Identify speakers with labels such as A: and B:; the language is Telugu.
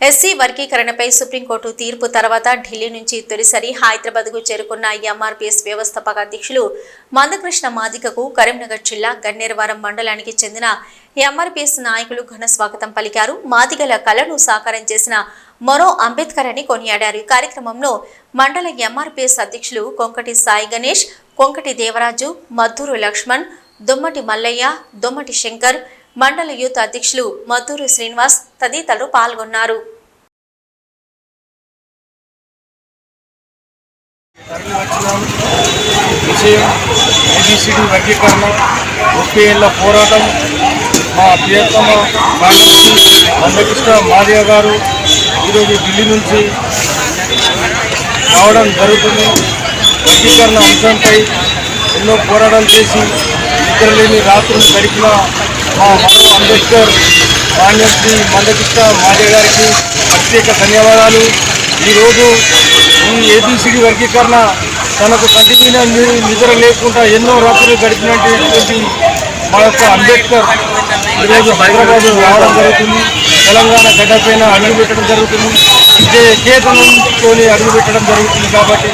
A: ఎస్సీ వర్గీకరణపై సుప్రీంకోర్టు తీర్పు తర్వాత ఢిల్లీ నుంచి తొలిసారి హైదరాబాద్కు చేరుకున్న ఎంఆర్పీఎస్ వ్యవస్థాపక అధ్యక్షులు మందకృష్ణ మాదికకు కరీంనగర్ జిల్లా గన్నేరవరం మండలానికి చెందిన ఎంఆర్పీఎస్ నాయకులు ఘన స్వాగతం పలికారు. మాదిగల కళను సాకారం చేసిన మరో అంబేద్కర్ అని కొనియాడారు. ఈ కార్యక్రమంలో మండల ఎంఆర్పీఎస్ అధ్యక్షులు కొంకటి సాయి గణేష్ కొంకటి దేవరాజు మద్దూరు లక్ష్మణ్ దొమ్మటి మల్లయ్య దొమ్మటి శంకర్ మండల యూత్ అధ్యక్షులు మద్దూరు శ్రీనివాస్ తదితరులు పాల్గొన్నారు.
B: విషయం వర్గీకరణ పోరాటం మా ప్రియతమ కార్యదర్శి మందకృష్ణ గారు ఈరోజు ఢిల్లీ నుంచి రావడం జరుగుతుంది. వర్గీకరణ అంశంపై ఎన్నో పోరాటాలు చేసి నిద్రలేని రాత్రులు గడిపిన మా మనో అంబేద్కర్ మాన్యశ్రీ మందకృష్ణ మాదిగ గారికి ప్రత్యేక ధన్యవాదాలు. ఈరోజు ఈ ఏబిసిడి వర్గీకరణ తనకు కంటి మీద నిద్ర లేకుండా ఎన్నో రాత్రులు గడిపినటువంటి మా యొక్క అంబేద్కర్. ఈరోజు హైదరాబాద్ రావడం జరుగుతుంది. తెలంగాణ గడ్డపైన అడుగు పెట్టడం జరుగుతుంది. ఇదే కేతనంతో అడుగు పెట్టడం జరుగుతుంది కాబట్టి.